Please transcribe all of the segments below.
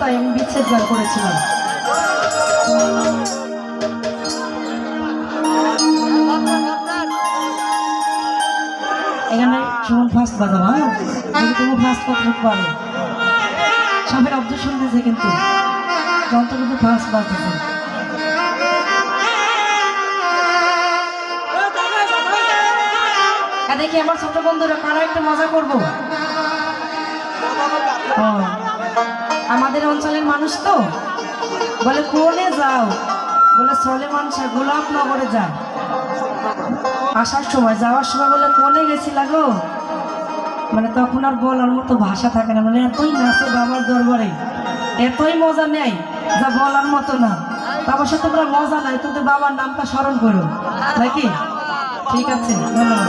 তাই আমি বিচ্ছেদ বার করেছিলাম। এখানে সুমন ফার্স্ট বাজাবো হ্যাঁ? তুমি ফার্স্ট কথা পারো। সবাই অব্দ শুনতেছে কিন্তু। যন্ত্র কিন্তু ফার্স্ট বাজতেছে দেখি আমার ছোট বন্ধুরা কারা একটু মজা করব? ও, আমাদের অঞ্চলের মানুষ তো? বলে, কোনে যাও? বলে চলে মানুষ গোলাপ নগরে যায় আসার সময়, যাওয়ার সময় বলে, কোনে গেছি লাগো মানে তখন আর বলার মতো ভাষা থাকে না। মানে এতই নাচে বাবার দরবারে, এতই মজা নেয় যা বলার মতো না। সাথে তোমরা মজা নাই কিন্তু বাবার নামটা স্মরণ করো। নাকি? ঠিক আছে, ধন্যবাদ।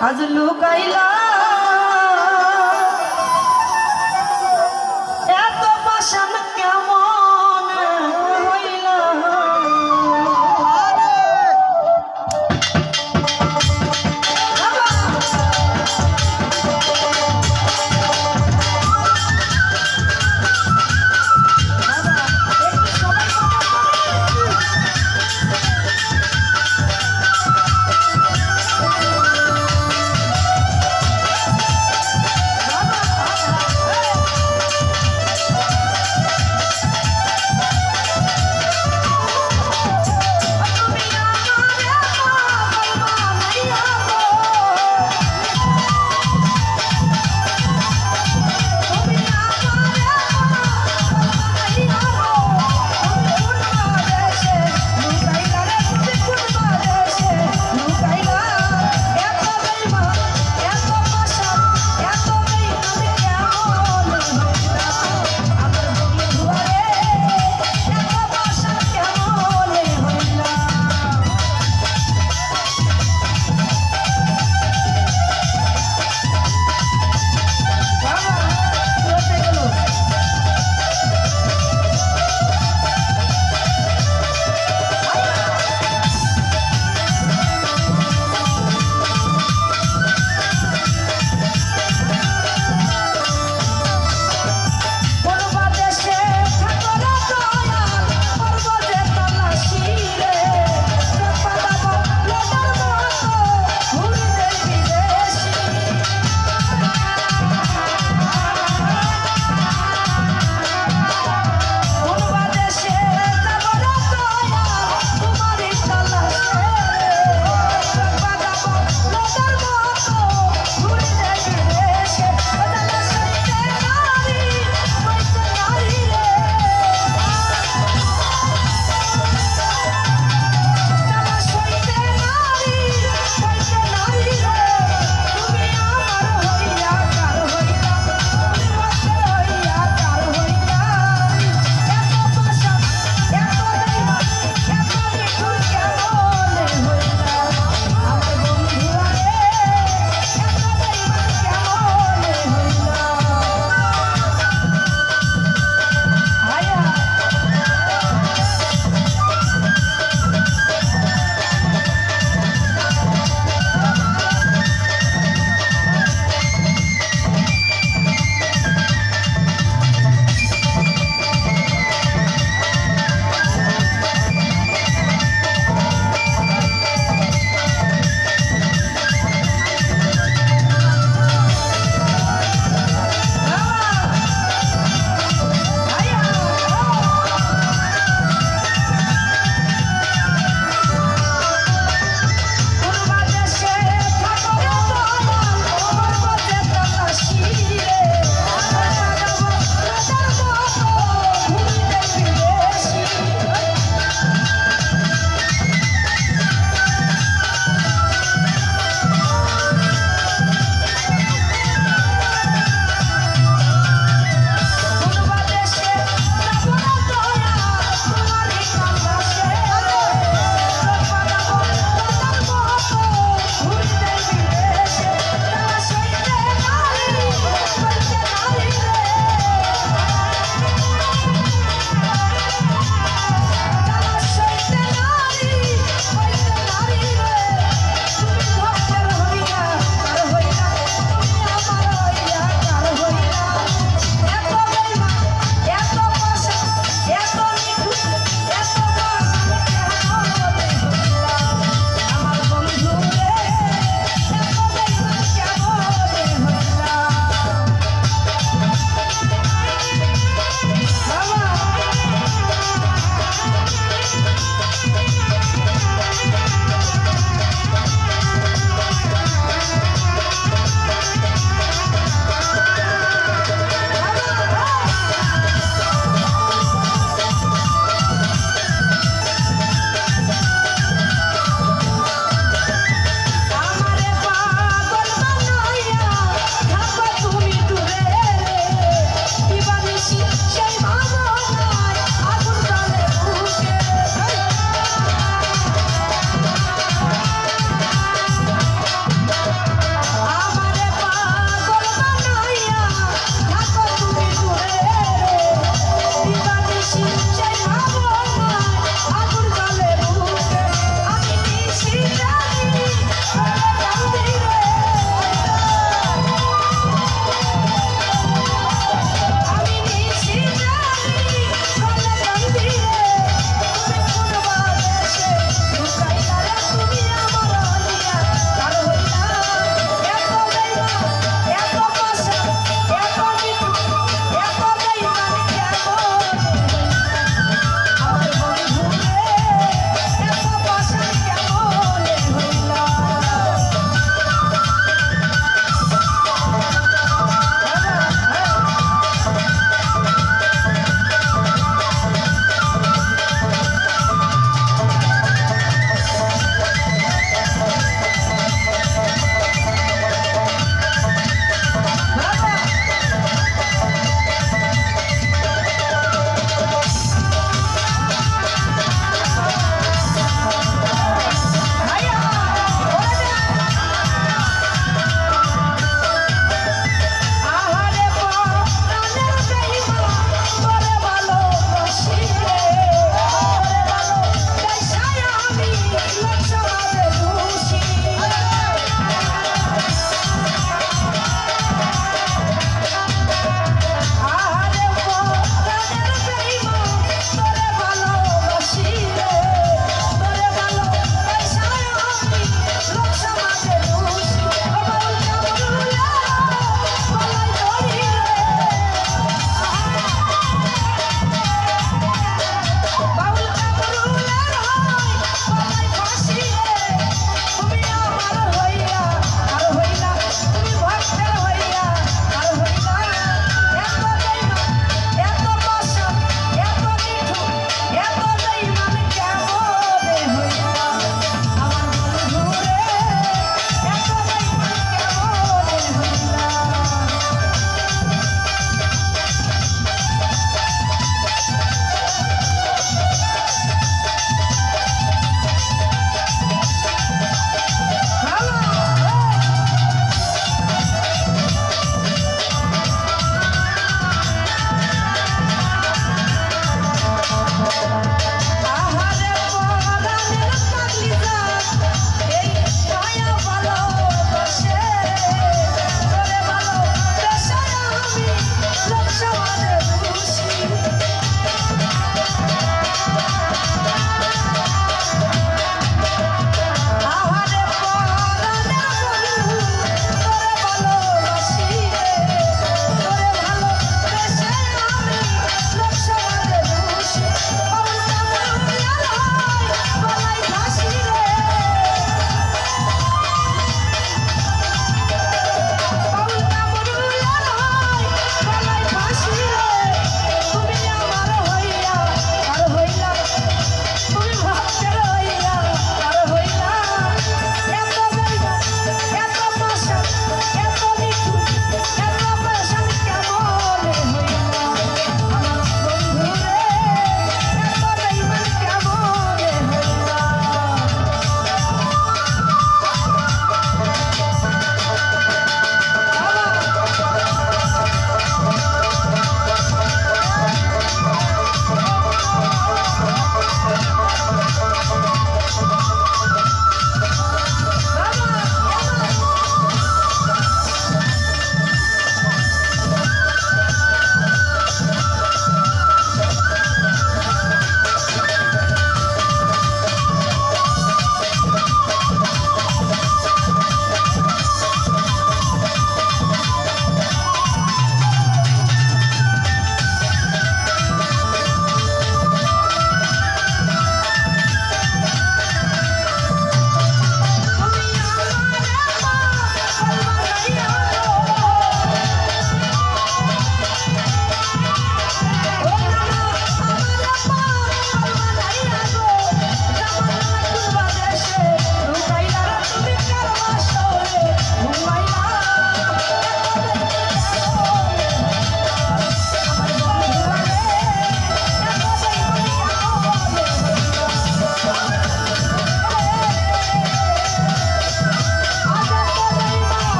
আজ লুকাইলা